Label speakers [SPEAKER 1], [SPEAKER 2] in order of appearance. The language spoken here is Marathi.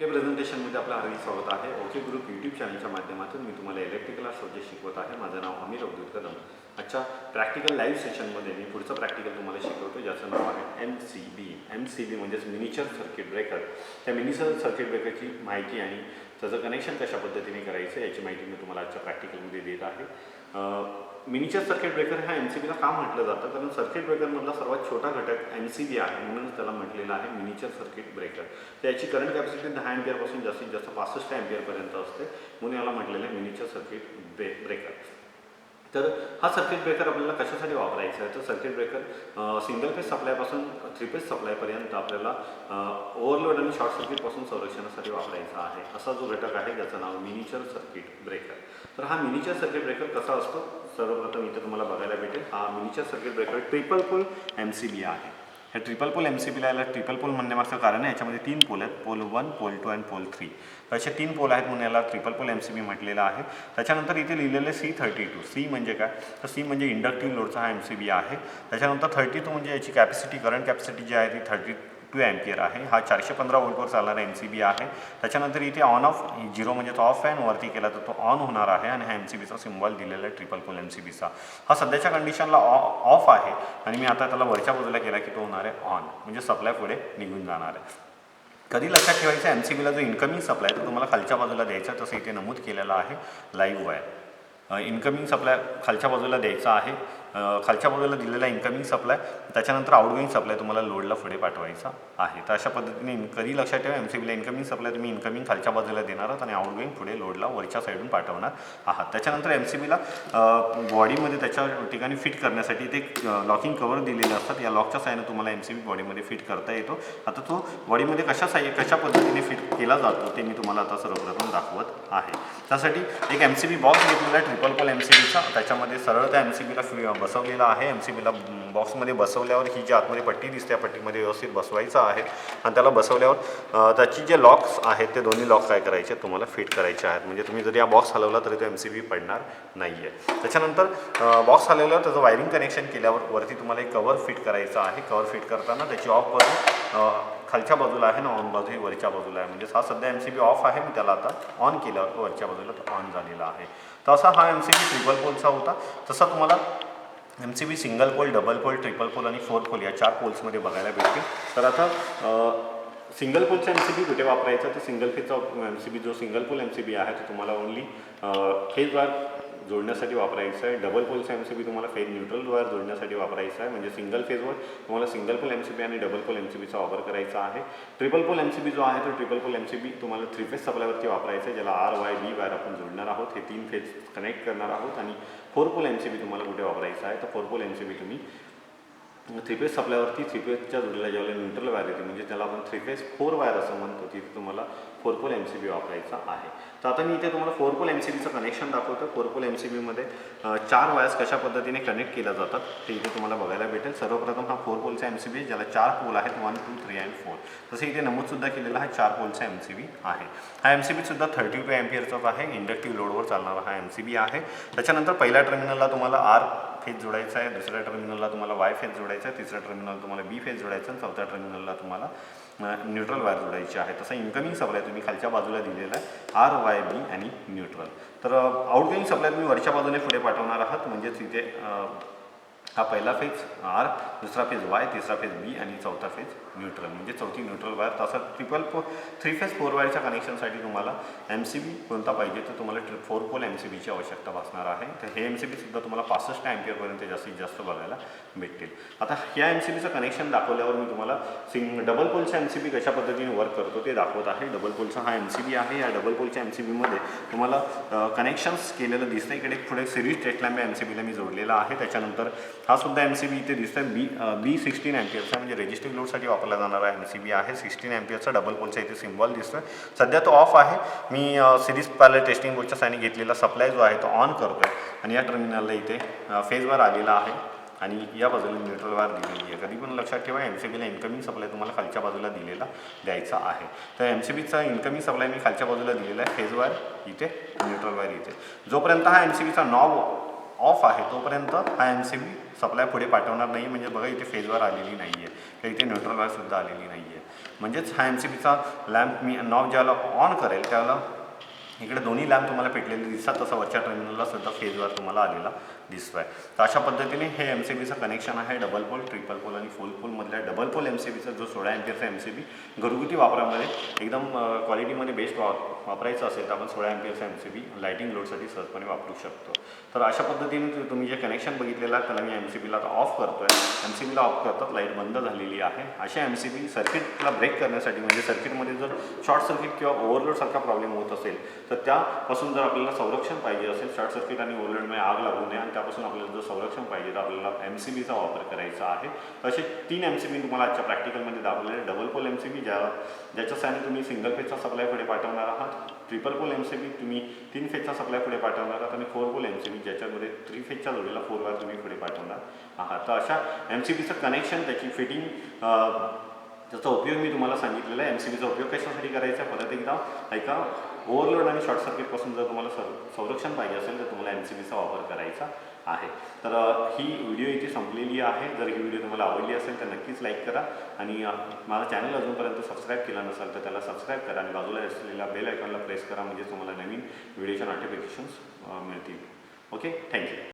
[SPEAKER 1] ओके प्रेझेंटेशनमध्ये आपलं हार्दिक स्वागत आहे. ओके ग्रुप यूट्यूब चॅनलच्या माध्यमातून मी तुम्हाला इलेक्ट्रिकल सब्जेक्ट शिकवत आहे. माझं नाव अमीर अब्दुल कदम आजच्या प्रॅक्टिकल लाईव्ह सेशनमध्ये मी पुढचं प्रॅक्टिकल तुम्हाला शिकवतो ज्याचं नाव आहे M C B M C B म्हणजेच मिनिचर सर्किट ब्रेकर त्या मिनिचर सर्किट ब्रेकरची माहिती आणि त्याचं कनेक्शन कशा पद्धतीने करायचं याची माहिती मी तुम्हाला आजच्या प्रॅक्टिकलमध्ये देत आहे. मिनिचर सर्किट ब्रेकर हा एम सी बीला का म्हटलं जातं? कारण सर्किट ब्रेकरमधला सर्वात छोटा घटक एम सी बी आहे म्हणूनच त्याला म्हटलेलं आहे मिनिचर सर्किट ब्रेकर त्याची करंट कॅपॅसिटी दहा एम्पियरपासून जास्तीत जास्त पासष्ट एम्पियरपर्यंत असते म्हणून याला म्हटलेलं आहे मिनिचर सर्किट ब्रे ब्रेकर तर हा सर्किट ब्रेकर आपल्याला कशासाठी वापरायचा आहे? तर सर्किट ब्रेकर सिंगल फेज सप्लायपासून थ्री फेज सप्लायपर्यंत आपल्याला ओव्हरलोड आणि शॉर्ट सर्किटपासून संरक्षणासाठी वापरायचा आहे. असा जो घटक आहे ज्याचं नाव मिनिचर सर्किट ब्रेकर तर हा मिनिचर सर्किट ब्रेकर कसा असतो? सर्वप्रथम इथे तुम्हाला बघायला भेटेल. हा miniature circuit breaker triple pole M C B आहे. हे ट्रिपल पोल एम सी बीला याला ट्रिपल पोल म्हणण्यामागचं कारण आहे. याच्यामध्ये तीन पोल आहेत. Pole one pole two and pole three असे तीन पोल आहेत म्हणून याला triple pole M C B म्हटलेलं आहे. त्याच्यानंतर इथे लिहिलेले सी थर्टी टू सी म्हणजे काय? तर सी म्हणजे इंडक्टिव्ह लोडचा हा एम सी बी आहे. त्याच्यानंतर थर्टी टू म्हणजे याची कॅपॅसिटी करंट कॅपॅसिटी जी आहे ती थर्टी टू एम्पियर आहे. हा चारशे पंधरा वोल्टवर चालणारा एम सी बी आहे. त्याच्यानंतर इथे ऑन ऑफ झिरो म्हणजे तो ऑफ आहे वरती केला तर तो ऑन होणार आहे आणि हा एम सी बीचा सिम्बॉल दिलेला आहे ट्रिपल पोल एम सी बीचा हा सध्याच्या कंडिशनला ऑ ऑफ आहे आणि मी आता त्याला वरच्या बाजूला केला की तो होणार आहे ऑन म्हणजे सप्लाय पुढे निघून जाणार आहे. कधी लक्षात ठेवायचं एम सी बीला जो इन्कमिंग सप्लाय तो तुम्हाला खालच्या बाजूला द्यायचा तसं इथे नमूद केलेलं आहे लाईव्ह वायर इन्कमिंग सप्लाय खालच्या बाजूला द्यायचा आहे. खालच्या बाजूला दिलेला इन्कमिंग सप्लाय त्याच्यानंतर आउटगोईंग सप्लाय तुम्हाला लोडला पुढे पाठवायचा आहे. तर अशा पद्धतीने इन- कधी लक्षात ठेवा एम सी बीला इन्कमिंग सप्लाय तुम्ही इन्कमिंग खालच्या बाजूला देणार आहात आणि आउटगोईंग पुढे लोडला वरच्या साईडून पाठवणार आहात. त्याच्यानंतर एम सी बीला बॉडीमध्ये त्याच्या ठिकाणी फिट करण्यासाठी ते लॉकिंग कवर दिलेले असतात. या लॉकच्या साहाय्याने तुम्हाला एम सी बी बॉडीमध्ये फिट करता येतो. आता तो बॉडीमध्ये कशा साह्य कशा पद्धतीने फिट केला जातो ते मी तुम्हाला आता सर्वप्रथम दाखवत आहे. त्यासाठी एक एम सी बी बॉक्स घेतलेला trip triple pole M C बीचा त्याच्यामध्ये सरळ त्या एम सी बीला बसवलेला आहे. एम सी बीला बॉक्समध्ये बसवल्यावर ही जी आतमध्ये पट्टी दिसते त्या पट्टीमध्ये व्यवस्थित बसवायचं आहे. आणि त्याला बसवल्यावर त्याची जे लॉक्स आहेत ते दोन्ही लॉक काय करायचे आहेत? तुम्हाला फिट करायचे आहेत. म्हणजे तुम्ही जरी हा बॉक्स हलवला तरी तो एम सी बी पडणार नाही आहे त्याच्यानंतर बॉक्स हलवल्यावर त्याचं वायरिंग कनेक्शन केल्यावर वरती तुम्हाला एक कवर फिट करायचं आहे. कवर फिट करताना त्याची ऑफ करून खालच्या बाजूला आहे ना ऑन बाजू ही वरच्या बाजूला आहे. म्हणजे हा सध्या एम सी बी ऑफ आहे मी त्याला आता ऑन केल्यावर वरच्या बाजूला तो ऑन झालेला आहे. तर असा हा एम सी बी ट्रिपल पोलचा होता. तसा तुम्हाला M C B single pole double pole triple pole आणि फोर पोल या चार पोल्समध्ये बघायला भेटतील. तर आता सिंगल पोलचा एम सी बी कुठे वापरायचा तर सिंगल फेजचा एम सी बी जो single pole M C B आहे तो तुम्हाला ओनली फेज वायर जोडण्यासाठी वापरायचं आहे डबल पोलचा एम सी बी तुम्हाला फेज न्यूट्रल वायर जोडण्यासाठी वापरायचा आहे म्हणजे सिंगल फेजवर तुम्हाला single pole M C B आणि डबल पोल एम सी बीचा वापर करायचा आहे triple pole M C B जो आहे तो triple pole M C B तुम्हाला थ्री फेज सप्लायवरती वापरायचं आहे ज्याला आर वाय बी वायर आपण जोडणार आहोत हे तीन फेज कनेक्ट करणार आहोत आणि four pole M C B तुम्हाला कुठे वापरायचं आहे तर four pole M C B तुम्ही थ्री फेज सप्लायवरती थ्री फेजच्या जोडीला ज्यावेळेला न्यूट्रल वायर येते. म्हणजे त्याला आपण थ्री फेज फोर वायर असं म्हणतो तिथे तुम्हाला four pole M C B वापरायचा आहे. तर आता मी इथे तुम्हाला फोर पोल एम सी बीचं कनेक्शन दाखवतो फोर पोल एम सी बीमध्ये चार वायर्स कशा पद्धतीने कनेक्ट केल्या जातात ते इथे तुम्हाला बघायला भेटेल. सर्वप्रथम हा फोर पोलचा एम सी बी ज्याला चार पोल आहेत one two three and four तसे इथे नमूदसुद्धा केलेला हा चार पोलचा एम सी बी आहे. हा एम सी बीसुद्धा थर्टी टू एम्पियरचाच आहे. इंडक्टिव्ह लोडवर चालणारा हा एम सी बी आहे. त्याच्यानंतर पहिल्या टर्मिनलला तुम्हाला आर फेज जोडायचा आहे दुसऱ्या टर्मिनलला तुम्हाला वाय फेज जोडायचा आहे तिसऱ्या टर्मिनलला तुम्हाला बी फेज जोडायचं आहे आणि चौथ्या टर्मिनलला तुम्हाला न्यूट्रल वायर जोडायचे आहे. तसं इन्कमिंग सप्लाय तुम्ही खालच्या बाजूला दिलेला आहे. आर वाय बी आणि न्यूट्रल तर uh, आउटगोईंग सप्लाय तुम्ही वरच्या बाजूने पुढे पाठवणार आहात. म्हणजेच इथे uh, हा पहिला फेज आर दुसरा फेज वाय तिसरा फेज बी आणि चौथा फेज न्यूट्रल म्हणजे चौथी न्यूट्रल वायर तसा ट्रिपल पो थ्री फेज फोर वायरच्या कनेक्शनसाठी तुम्हाला एम सी बी कोणता पाहिजे तर तुम्हाला three four pole M C बीची आवश्यकता भासणार आहे. तर हे एम सी बीसुद्धा तुम्हाला पासष्ट अँपियरपर्यंत जास्तीत जास्त बघायला भेटतील. आता ह्या एम सी बीचं कनेक्शन दाखवल्यावर मी तुम्हाला सिंग डबल पोलचा एम सी बी कशा पद्धतीने वर्क करतो ते दाखवत आहे. डबल पोलचा हा एम सी बी आहे. या डबल पोलच्या एम सी बीमध्ये तुम्हाला कनेक्शन्स केलेलं दिसतं इकडे पुढे सिरीज टेट एम सी बीला मी जोडलेला आहे. त्याच्यानंतर हा सुद्धा एम सी बी इथे दिसतोय. बी बी सिक्स्टीन एमपीएचा म्हणजे रेजिस्टिव्ह लोडसाठी वापरला जाणारा एम सी बी आहे. सिक्स्टीन एमपीएचा डबल पोलचा इथे सिम्बॉल दिसतोय. सध्या तो ऑफ आहे. मी सिरीज पॅले टेस्टिंग बोर्डच्या साईने घेतलेला सप्लाय जो आहे तो ऑन करतोय. आणि या टर्मिनलला इथे फेजवर आलेला आहे. आणि या बाजूला न्यूट्रल वायर दिलेली आहे. कधी पण लक्षात ठेवा एम सी बीला इन्कमिंग सप्लाय तुम्हाला खालच्या बाजूला दिलेला द्यायचा आहे. तर एम सी बीचा इन्कमिंग सप्लाय मी खालच्या बाजूला दिलेला आहे. फेज वायर इथे न्यूट्रल वायर इथे. जोपर्यंत हा एम सी बीचा नॉब ऑफ आहे तोपर्यंत हा एम सी बी सप्लाय पुढे पाठवणार नाही म्हणजे बघा इथे फेजवर आलेली नाही आहे किंवा इथे न्यूट्रल वायरसुद्धा आलेली नाही आहे म्हणजेच हा एम सी बीचा लॅम्प मी नॉब ज्याला ऑन करेल त्याला इकडे दोन्ही लॅम्प तुम्हाला पेटलेले दिसतात तसं वरच्या टर्मिनलला सुद्धा फेजवर तुम्हाला आलेला दिसतो आहे तर अशा पद्धतीने हे एम सी बीचं कनेक्शन आहे डबल पोल ट्रिपल पोल आणि फुल पोलमधल्या डबल पोल एम सी बीचा जो सोळा एमपीचा एम सी बी घरगुती वापरामध्ये एकदम क्वालिटीमध्ये बेस्ट वा वापरायचं असेल तर आपण सोळा एमपीचा एम सी बी लाईटिंग लोडसाठी सहजपणे वापरू शकतो. तर अशा पद्धतीने तुम्ही जे कनेक्शन बघितलेलं आहे त्याला मी एम सी बीला आता ऑफ करतो आहे एम सी बीला ऑफ करतात लाइट बंद झालेली आहे. अशा एम सी बी सर्किटला ब्रेक करण्यासाठी म्हणजे सर्किटमध्ये जर शॉर्ट सर्किट किंवा ओव्हरलोडसारखा प्रॉब्लेम होत असेल तर त्यापासून जर आपल्याला संरक्षण पाहिजे असेल शॉर्ट सर्किट आणि ओव्हरलोडमुळे आग लागू नये आणि त्यापासून आपल्याला जर संरक्षण पाहिजे तर आपल्याला एम सी बीचा वापर करायचा आहे. तसे तीन एम सी बी तुम्हाला आजच्या प्रॅक्टिकलमध्ये दाखवलेले. Double pole M C B ज्या ज्याच्या साहाय्याने तुम्ही सिंगल फेजचा सप्लाय पुढे पाठवणार आहात. Triple pole M C B तुम्ही तीन फेजचा सप्लाय पुढे पाठवणार आहात. आणि four pole M C B ज्याच्यामध्ये थ्री फेजच्या जोडीला फोर वायर तुम्ही पुढे पाठवणार आहात. तर अशा एम सी बीचं कनेक्शन त्याची फिटिंग ज्याचा उपयोग मी तुम्हाला सांगितलेला आहे. एम सी बीचा उपयोग कशासाठी करायचा आहे? परत एकदा ऐका. ओव्हरलोड आणि शॉर्ट सर्किटपासून जर तुम्हाला सर संरक्षण पाहिजे असेल तर तुम्हाला एम सी बीचा वापर करायचा आहे. तर ही व्हिडिओ इथे संपलेली आहे. जर ही व्हिडिओ तुम्हाला आवडली असेल तर नक्कीच लाईक करा. आणि माझा चॅनल अजूनपर्यंत सबस्क्राईब केला नसेल तर त्याला सबस्क्राईब करा. आणि बाजूला असलेल्या बेल आयकॉनला प्रेस करा म्हणजे तुम्हाला नवीन व्हिडिओच्या नोटिफिकेशन्स मिळतील. Okay thank you